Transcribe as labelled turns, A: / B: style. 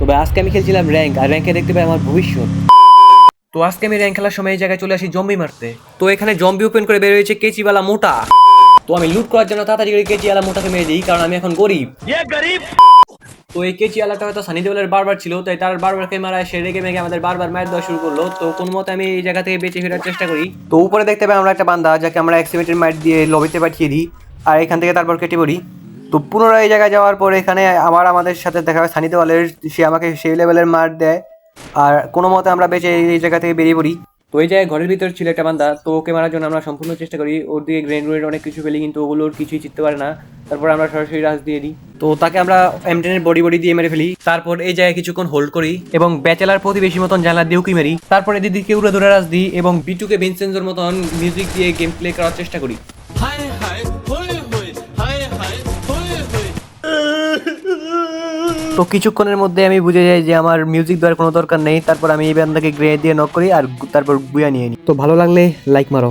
A: তবে আজকে আমি খেলছিলাম র্যাঙ্ক আর র্যাঙ্কে দেখতে পাই আমার ভবিষ্যৎ। তো আজকে আমি র্যাঙ্ক খেলার সময় এই জায়গায় চলে আসি জম্বি মারতে। তো এখানে জম্বি ওপেন করে বের হয়েছে কেচিওয়ালা মোটা। তো আমি লুট করার জন্য তাড়াতাড়ি করে কেচিওয়ালা মোটাকে মেরে দিই কারণ আমি এখন গরিব। তো এই কেচি আলাটা হয়তো সানি দেওয়ালের বারবার ছিল তাই তার বারবারকে মারা সে রেগে মেগে আমাদের বারবার মায়ের দেওয়া শুরু করল। তো কোন মতে আমি এই জায়গা থেকে বেঁচে ফেরার চেষ্টা করি। তো উপরে দেখতে পাই আমরা একটা বান্দা যাকে আমরা এক্সিমেন্টের মাইট দিয়ে লবিতে পাঠিয়ে দিই। আর এখান থেকে তারপর কেটে পড়ি। তো পুনরায় এই জায়গায় যাওয়ার পর এখানে আমার আমাদের সাথে দেখা হয়। সানি দেওয়ালের সে আমাকে সেই লেভেলের মার দেয়। আর কোনো মতে আমরা বেঁচে এই জায়গা থেকে বেরিয়ে পড়ি। তো এই জায়গায় ঘরের ভিতর ছিল একটা বান্দা তো ওকে মারার জন্য আমরা সম্পূর্ণ চেষ্টা করি। ওর দিকে গ্রেন গ্রেড অনেক কিছু ফেলি কিন্তু ওগুলোর কিছুই চিনতে পারে না। তারপর আমরা সরাসরি রাজ দিয়ে দিই। তো তাকে আমরা এমটেনের বডি বডি দিয়ে মেরে ফেলি। তারপর এই জায়গায় কিছুক্ষণ হোল্ড করি এবং ব্যাচেলার প্রতিবেশী মতন জানলা দিয়ে উকি মারি। তারপরে দিদিকে উড়ে ধরে রাজ দিই এবং বিটুকে ভিনসেন্সের মতন মিউজিক দিয়ে গেম প্লে করার চেষ্টা করি।
B: হয়ে হয়ে
A: তো কিছুক্ষণের মধ্যে আমি বুঝে যাই যে আমার মিউজিক দেওয়ার কোনো দরকার নেই। তারপর আমি এই বান্দাকে গ্রে দিয়ে নক করি আর তারপর বুয়া নিয়ে নিই। তো ভালো লাগলে লাইক মারো।